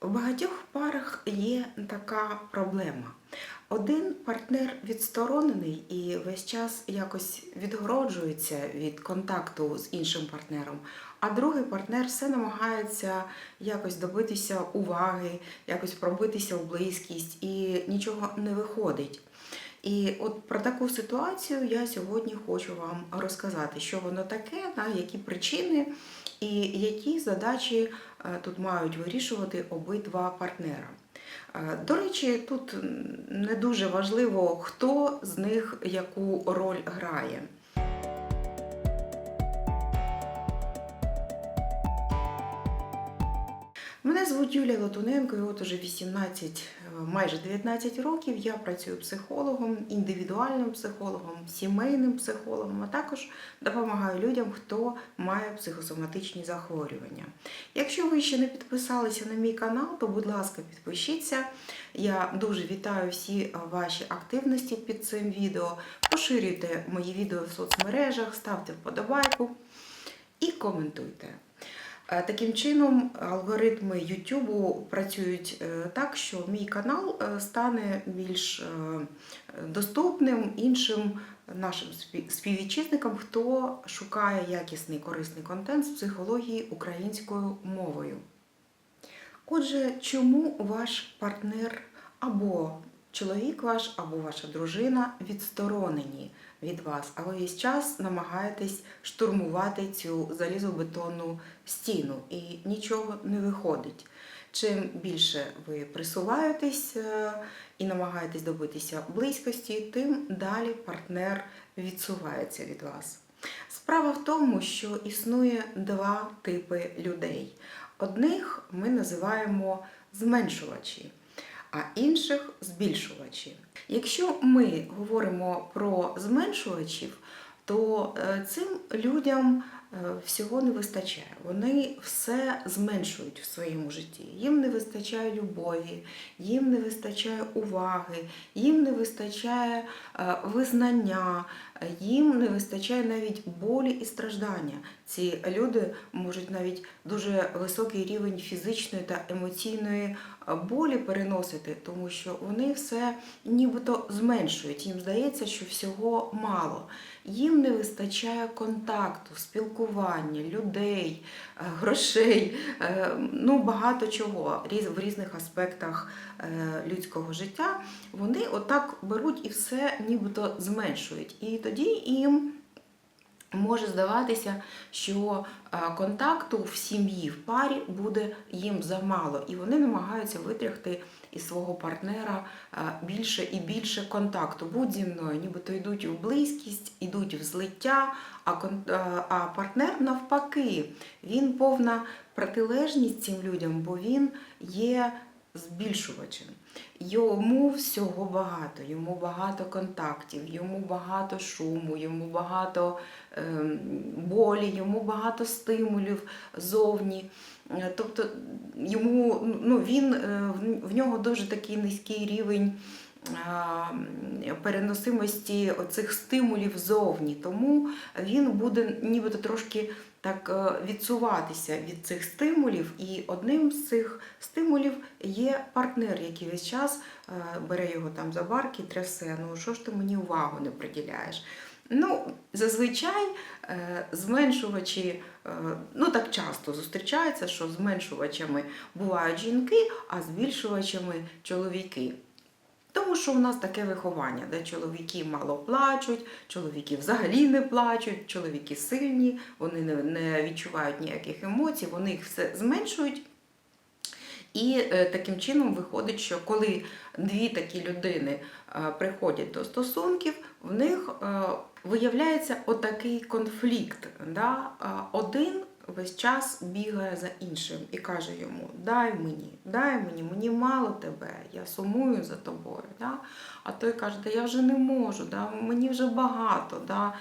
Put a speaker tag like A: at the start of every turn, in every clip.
A: В багатьох парах є така проблема. Один партнер відсторонений і весь час якось відгороджується від контакту з іншим партнером, а другий партнер все намагається якось добитися уваги, якось пробитися в близькість і нічого не виходить. І от про таку ситуацію я сьогодні хочу вам розказати, що воно таке, да, які причини і які задачі е, тут мають вирішувати обидва партнера. Е, До речі, тут не дуже важливо, хто з них яку роль грає. Мене звуть Юлія Латуненко, і от уже 18, е, майже 19 років я працюю психологом, індивідуальним психологом, сімейним психологом, а також допомагаю людям, хто має психосоматичні захворювання. Якщо ви ще не підписалися на мій канал, то будь ласка, підпишіться. Я дуже вітаю всі ваші активності під цим відео. Поширюйте мої відео в соцмережах, ставте вподобайку і коментуйте. Е, Таким чином, алгоритми YouTube працюють е, так, що мій канал е, стане більш доступним іншим нашим співвітчизникам, хто шукає якісний корисний контент з психології українською мовою. Отже, чому ваш партнер або чоловік ваш, або ваша дружина відсторонені від вас, а ви весь час намагаєтесь штурмувати цю залізобетонну стіну і нічого не виходить. Чим більше ви присуваєтесь е, і намагаєтесь добитися близькості, тим далі партнер відсувається від вас. Справа в тому, що існує два типи людей. Одних ми називаємо зменшувачі, а інших збільшувачі. Якщо ми говоримо про зменшувачів, то е, цим людям е, всього не вистачає. Вони все зменшують в своєму житті. Їм не вистачає любові, їм не вистачає уваги, їм не вистачає е, визнання, їм не вистачає навіть болі і страждання. Ці люди можуть навіть дуже високий рівень фізичної та емоційної болі переносити, тому що вони все нібито зменшують. Їм здається, що всього мало. Їм не вистачає контакту, спілкування, людей, е, грошей, е, ну багато чого в різних аспектах е, людського життя. Вони отак беруть і все нібито зменшують. І тоді їм може здаватися, що е, контакту в сім'ї, в парі буде їм замало, і вони намагаються витрягти із свого партнера е, більше і більше контакту. Будь зі мною, нібито йдуть в близькість, йдуть в злиття, а, е, а партнер навпаки, він повна протилежність цим людям, бо він є збільшувачем. Йому всього багато, йому багато контактів, йому багато шуму, йому багато ем, болі, йому багато стимулів зовні. Е, Тобто йому, ну, він, е, в- нього дуже такий низький рівень переносимості оцих стимулів зовні. Тому він буде нібито трошки так е, відсуватися від цих стимулів, і одним з цих стимулів є партнер, який весь час е, бере його там за барки, трясе. Ну що ж ти мені увагу не приділяєш? Ну, зазвичай е, зменшувачі, ну так часто зустрічається, що зменшувачами бувають жінки, а збільшувачами чоловіки. Тому що у нас таке виховання, де чоловіки мало плачуть, чоловіки взагалі не плачуть, чоловіки сильні, вони не, відчувають ніяких емоцій, вони їх все зменшують. І е, таким чином виходить, що коли дві такі людини е, приходять до стосунків, в них е, виявляється отакий конфлікт. Да? Один весь час бігає за іншим і каже йому: Дай мені, дай мені, мені мало тебе, я сумую за тобою. Да? А той каже, я вже не можу, да? мені вже багато. Да?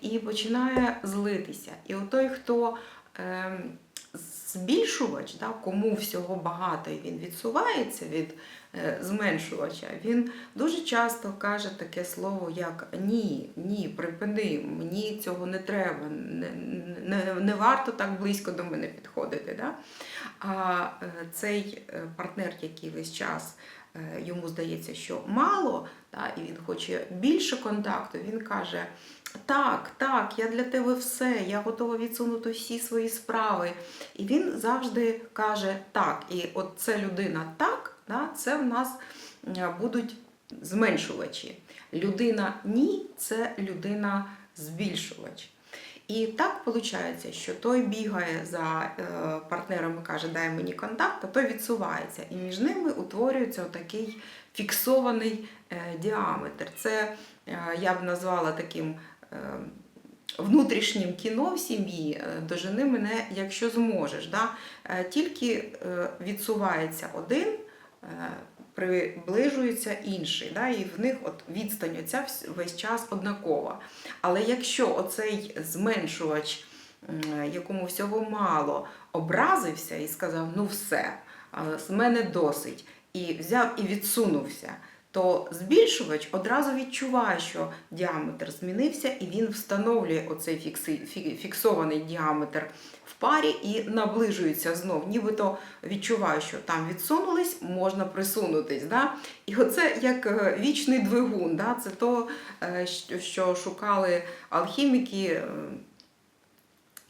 A: І починає злитися. І отой, хто ем, збільшувач, да, кому всього багато і він відсувається від е, зменшувача, він дуже часто каже таке слово, як ні, ні, припини, мені цього не треба, не, не, не варто так близько до мене підходити. Да? А е, цей е, партнер, який весь час йому здається, що мало, та, і він хоче більше контакту, він каже: Так, так, я для тебе все, я готова відсунути всі свої справи. І він завжди каже так. І от це людина так, да, це в нас е, будуть зменшувачі. Людина ні, це людина збільшувач. І так виходить, що той бігає за е, партнером і каже, дай мені контакт, а той відсувається. І між ними утворюється такий фіксований е, діаметр. Це я б назвала таким внутрішнім кіно в сім'ї. е, Дожени мене, якщо зможеш. Да? Е, Тільки е, відсувається один. е, Приближується інший, да, і в них от відстань оця весь час однакова. Але якщо оцей зменшувач, якому всього мало, образився і сказав, ну все, з мене досить, і взяв і відсунувся, то збільшувач одразу відчуває, що діаметр змінився, і він встановлює оцей фіксований діаметр в парі і наближується знов, нібито відчуває, що там відсунулись, можна присунутись. Да? І оце як е, вічний двигун, да? це то, е, що- шукали алхіміки. е,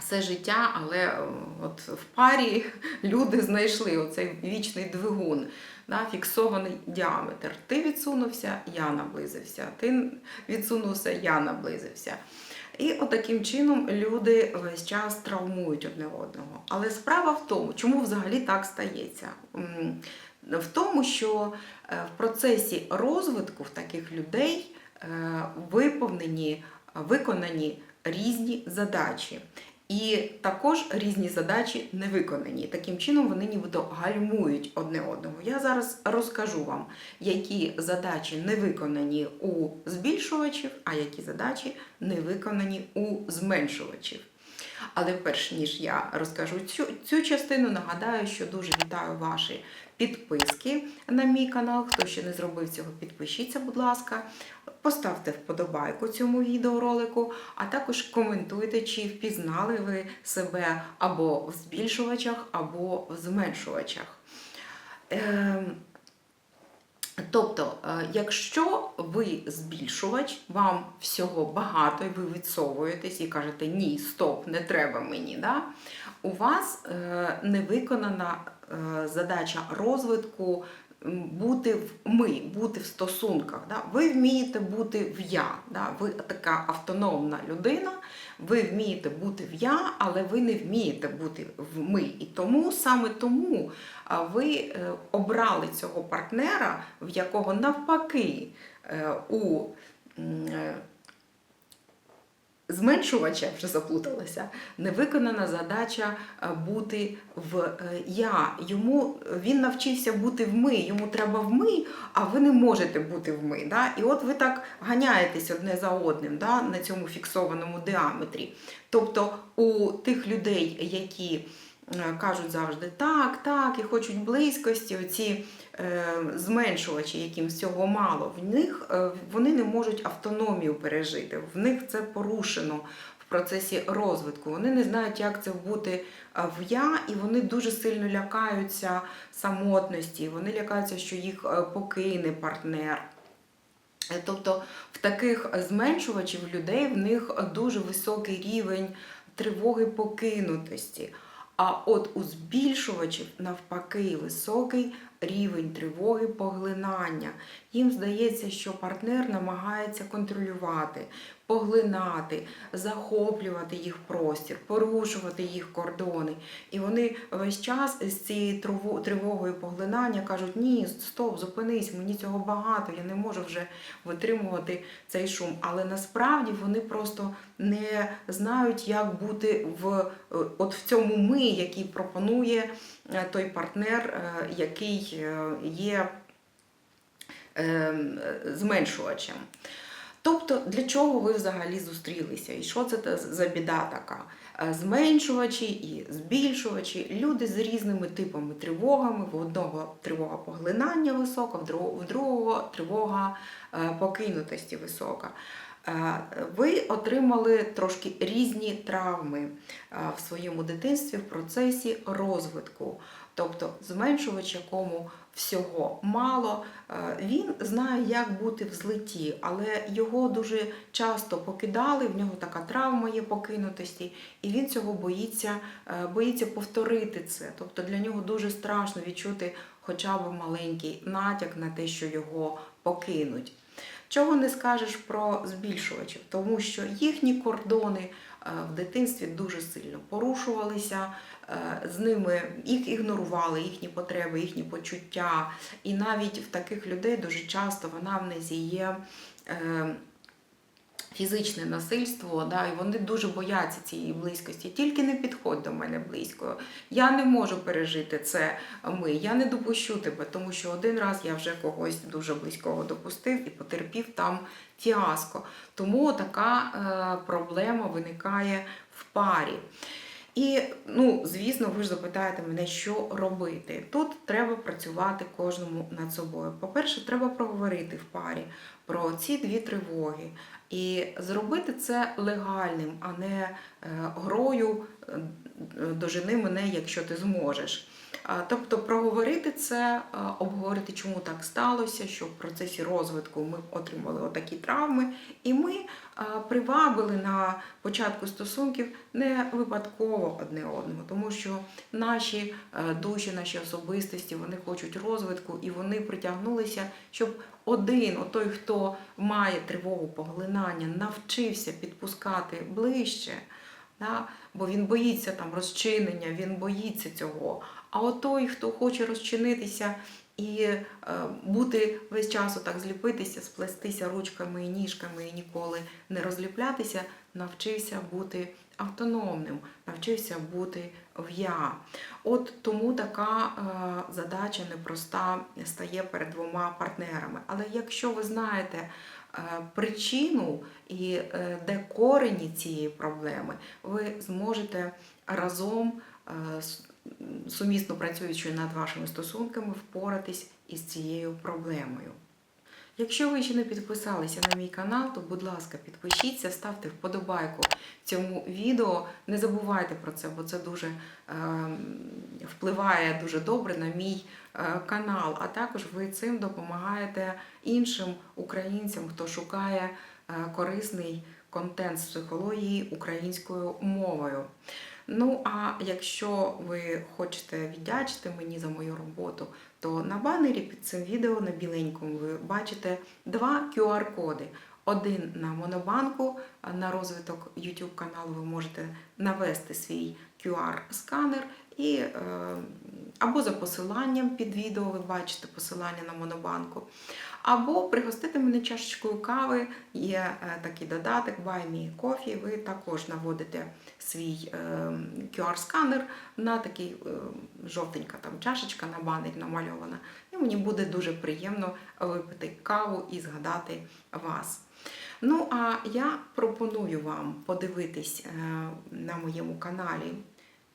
A: Все життя, але от в парі люди знайшли оцей вічний двигун, да, фіксований діаметр. Ти відсунувся, я наблизився. Ти відсунувся, я наблизився. І от таким чином люди весь час травмують одне одного. Але справа в тому, чому взагалі так стається? В тому, що е, в процесі розвитку в таких людей е, виповнені, виконані різні задачі. І також різні задачі не виконані. Таким чином вони нібито гальмують одне одного. Я зараз розкажу вам, які задачі не виконані у збільшувачів, а які задачі не виконані у зменшувачів. Але перш ніж я розкажу цю, цю частину, нагадаю, що дуже вітаю ваші підписки на мій канал. Хто ще не зробив цього, підпишіться, будь ласка. Поставте вподобайку цьому відеоролику, а також коментуйте, чи впізнали ви себе або в збільшувачах, або в зменшувачах. Ем, Тобто, е, якщо ви збільшувач, вам всього багато, і ви відсовуєтесь і кажете ні, стоп, не треба мені. Да? У вас е, не виконана е, задача розвитку бути в ми, бути в стосунках. Да? Ви вмієте бути в я. Да? Ви така автономна людина, ви вмієте бути в я, але ви не вмієте бути в ми. І тому саме тому ви е, обрали цього партнера, в якого навпаки е, у е, зменшувача, вже заплуталася, невиконана задача е, бути в е, я. Йому він навчився бути в ми, йому треба в ми, а ви не можете бути в ми. Да? І от ви так ганяєтесь одне за одним да? на цьому фіксованому діаметрі. Тобто у тих людей, які е, кажуть завжди так, так, і хочуть близькості, оці е, зменшувачі, яким всього мало, в них е, вони не можуть автономію пережити. В них це порушено в процесі розвитку. Вони не знають, як це бути е, в я, і вони дуже сильно лякаються самотності. Вони лякаються, що їх е, покине партнер. Е, Тобто в таких зменшувачів людей в них дуже високий рівень тривоги покинутості. А от у збільшувачів навпаки високий рівень тривоги поглинання. Їм здається, що партнер намагається контролювати, поглинати, захоплювати їх простір, порушувати їх кордони. І вони весь час з цією тривогою поглинання кажуть: ні, стоп, зупинись, мені цього багато, я не можу вже витримувати цей шум. Але насправді вони просто не знають, як бути в е, от в цьому ми, який пропонує той партнер, е, який е, є е, зменшувачем. Тобто, для чого ви взагалі зустрілися? І що це за біда така? Е, Зменшувачі і збільшувачі, люди з різними типами тривогами. В одного тривога поглинання висока, в другого, тривога е, покинутості висока. Е, Ви отримали трошки різні травми в своєму дитинстві в процесі розвитку. Тобто зменшувач, якому всього мало, е, він знає, як бути в злиті, але його дуже часто покидали. В нього така травма є покинутості, і він цього боїться, е, боїться повторити це. Тобто для нього дуже страшно відчути хоча б маленький натяк на те, що його покинуть. Чого не скажеш про збільшувачів, тому що їхні кордони е, в дитинстві дуже сильно порушувалися, е, з ними їх ігнорували, їхні потреби, їхні почуття. І навіть в таких людей дуже часто в анамнезі є. Фізичне насильство, да, і вони дуже бояться цієї близькості. Тільки не підходь до мене близько. Я не можу пережити це ми. Я не допущу тебе, тому що один раз я вже когось дуже близького допустив і потерпів там фіаско. Тому така е, проблема виникає в парі. І, ну, звісно, ви ж запитаєте мене, що робити. Тут треба працювати кожному над собою. По-перше, треба проговорити в парі про ці дві тривоги. І зробити це легальним, а не е, грою е, дожени мене, якщо ти зможеш. Тобто проговорити це, е, обговорити, чому так сталося, що в процесі розвитку ми отримали отакі травми, і ми привабили на початку стосунків не випадково одне одного, тому що наші е, душі, наші особистості, вони хочуть розвитку і вони притягнулися, щоб один, той, хто має тривогу поглинання, навчився підпускати ближче. Да? Бо він боїться там розчинення, він боїться цього. А от той, хто хоче розчинитися і е, бути весь час так зліпитися, сплестися ручками і ніжками і ніколи не розліплятися, навчився бути автономним, навчився бути в я. От тому така е, задача непроста стає перед двома партнерами. Але якщо ви знаєте е, причину і де корені цієї проблеми, ви зможете разом сумісно працюючи над вашими стосунками, впоратись із цією проблемою. Якщо ви ще не підписалися на мій канал, то будь ласка, підпишіться, ставте вподобайку цьому відео. Не забувайте про це, бо це дуже е, впливає дуже добре на мій е, канал. А також ви цим допомагаєте іншим українцям, хто шукає е, корисний контент з психології українською мовою. Ну, а якщо ви хочете віддячити мені за мою роботу, то на банері під цим відео на біленькому ви бачите два QR-коди. Один на Монобанку, на розвиток YouTube каналу ви можете навести свій QR-сканер і е, або за посиланням під відео ви бачите посилання на Монобанку, або пригостити мене чашечкою кави. Є е, такий додаток Buy Me Coffee, Ви також наводите свій е, QR-сканер на такий е, жовтенька там чашечка на банері намальована. І мені буде дуже приємно випити каву і згадати вас. Ну, а я пропоную вам подивитись е, на моєму каналі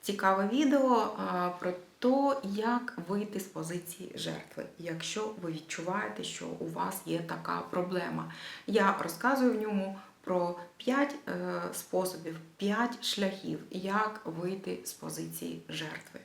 A: цікаве відео е, про те, як вийти з позиції жертви, якщо ви відчуваєте, що у вас є така проблема. Я розказую в ньому про 5 способів, 5 шляхів, як вийти з позиції жертви.